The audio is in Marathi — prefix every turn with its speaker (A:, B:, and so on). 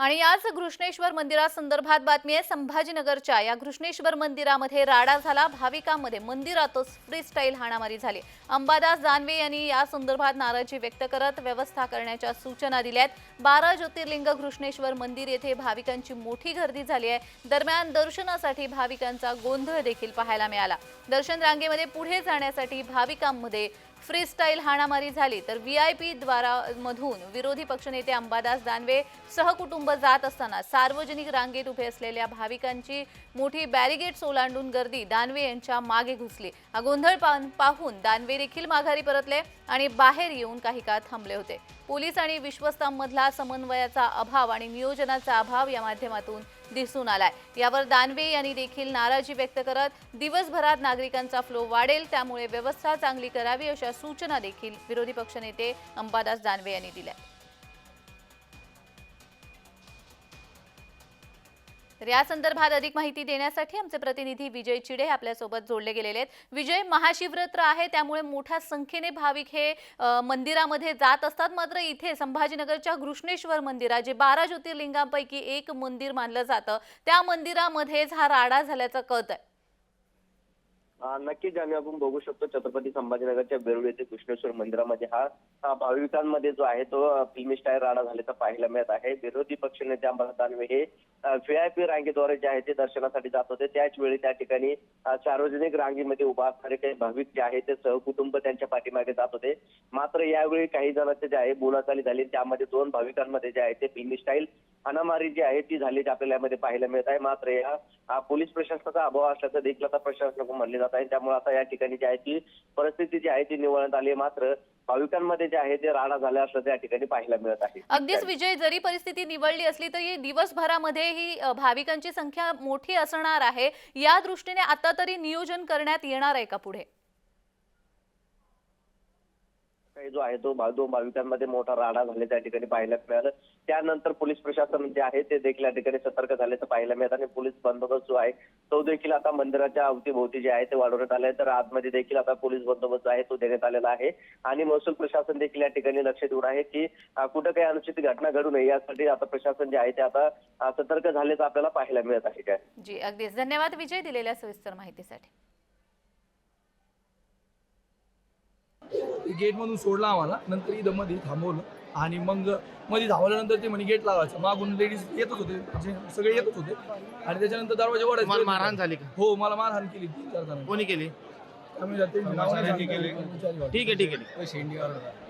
A: आणि याच घृष्णेश्वर मंदिरासंदर्भात बातमी आहे संभाजीनगरच्या या घृष्णेश्वर मंदिरामध्ये राडा झाला. भाविकांमध्ये मंदिरातच फ्री स्टाईल हाणामारी झाली. अंबादास दानवे यांनी या संदर्भात नाराजी व्यक्त करत व्यवस्था करण्याच्या सूचना दिल्या आहेत. बारा ज्योतिर्लिंग घृष्णेश्वर मंदिर येथे भाविकांची मोठी गर्दी झाली आहे. दरम्यान दर्शनासाठी भाविकांचा गोंधळ देखील पाहायला मिळाला. दर्शन रांगेमध्ये पुढे जाण्यासाठी भाविकांमध्ये फ्रीस्टाईल हाणामारी झाली तर व्ही आय पी द्वारामधून विरोधी पक्षनेते अंबादास दानवे सहकुटुंब जात असताना सार्वजनिक रांगेत उभे असलेल्या भाविकांची मोठी बॅरिगेट्स ओलांडून गर्दी दानवे यांच्या मागे घुसली. हा गोंधळ पाहून दानवे देखील माघारी परतले आणि बाहेर येऊन काही काळ थांबले होते. पोलीस आणि विश्वस्तांमधला समन्वयाचा अभाव आणि नियोजनाचा अभाव या माध्यमातून दिसून आलाय. यावर दानवे यांनी देखील नाराजी व्यक्त करत दिवसभरात नागरिकांचा फ्लो वाढेल त्यामुळे व्यवस्था चांगली करावी अशा सूचना देखील विरोधी पक्षनेते अंबादास दानवे यांनी दिल्या. तर या संदर्भात अधिक माहिती देण्यासाठी आमचे प्रतिनिधी विजय चिडे आपल्यासोबत जोडले गेलेले आहेत. विजय महाशिवरात्र आहे त्यामुळे मोठ्या संख्येने भाविक हे मंदिरामध्ये जात असतात. मात्र इथे संभाजीनगरच्या घृष्णेश्वर मंदिरात जे बारा ज्योतिर्लिंगांपैकी एक मंदिर मानलं जातं त्या मंदिरामध्येच हा राडा झाल्याचं कळत आहे
B: नक्कीच आम्ही आपण बघू शकतो छत्रपती संभाजीनगरच्या बेरुड येथे कृष्णेश्वर मंदिरामध्ये हा भाविकांमध्ये जो आहे तो फिल्मी स्टाईल राडा झाल्याचा पाहायला मिळत आहे. विरोधी पक्षनेते अंबादास दानवे हे व्हीआयपी रांगेद्वारे जे आहे ते दर्शनासाठी जात होते. त्याच वेळी त्या ठिकाणी सार्वजनिक रांगेमध्ये उभा असणारे काही भाविक जे आहे ते सहकुटुंब त्यांच्या पाठीमागे जात होते. मात्र यावेळी काही जणांचे जे आहे बोलाचाली झाली. त्यामध्ये दोन भाविकांमध्ये जे आहे ते फिल्मी स्टाईल हाणामारी जी आहे ती झाली आपल्याला यामध्ये पाहायला मिळत आहे. मात्र या पोलीस प्रशासनाचा अभाव असल्याचं देखील आता प्रशासनाकडून म्हणले जात आहे. त्यामुळे आता या ठिकाणी जी आहे ती परिस्थिती जी आहे ती निवळण्यात आली मात्र भाविकांमध्ये जे आहे ते राडा झाला असल्याचं या ठिकाणी पाहायला मिळत आहे.
A: अगदीच विजय जरी परिस्थिती निवडली असली तरी दिवसभरामध्ये ही भाविकांची संख्या मोठी असणार आहे. या दृष्टीने आता तरी नियोजन करण्यात येणार आहे का पुढे?
B: काही जो आहे तो दोन भाविकांमध्ये मोठा राडा झाले त्या ठिकाणी पाहायला मिळालं. त्यानंतर पोलीस प्रशासन जे आहे ते देखील या ठिकाणी सतर्क झाल्याचं पाहायला मिळत आणि पोलीस बंदोबस्त जो आहे तो देखील आता मंदिराच्या अवतीभोवती जे आहे ते वाढवण्यात आले तर आतमध्ये देखील आता पोलीस बंदोबस्त आहे तो देण्यात आलेला आहे. आणि महसूल प्रशासन देखील या ठिकाणी लक्ष देऊन आहे की कुठं काही अनुचित घटना घडू नये यासाठी आता प्रशासन जे आहे ते आता सतर्क झाल्याचं आपल्याला पाहायला मिळत आहे. काय
A: जी अगदीच. धन्यवाद विजय दिलेल्या सविस्तर माहितीसाठी.
C: गेटमधून सोडला आम्हाला. नंतर इथं मध्ये थांबवलं. आणि मग मध्ये थांबवल्यानंतर ते म्हणे गेट लावायचं. मागून लेडीज येतच होते. म्हणजे सगळे येतच होते. आणि त्याच्यानंतर दरवाजा
D: तुम्हाला
C: वाढायचा
D: मारहाण झाली का?
C: हो मला मारहाण केली तीन चार जणांनी.
D: कोणी केली?
C: आम्ही जाते नाव नाही सांगतो.
D: ठीक आहे ठीक आहे.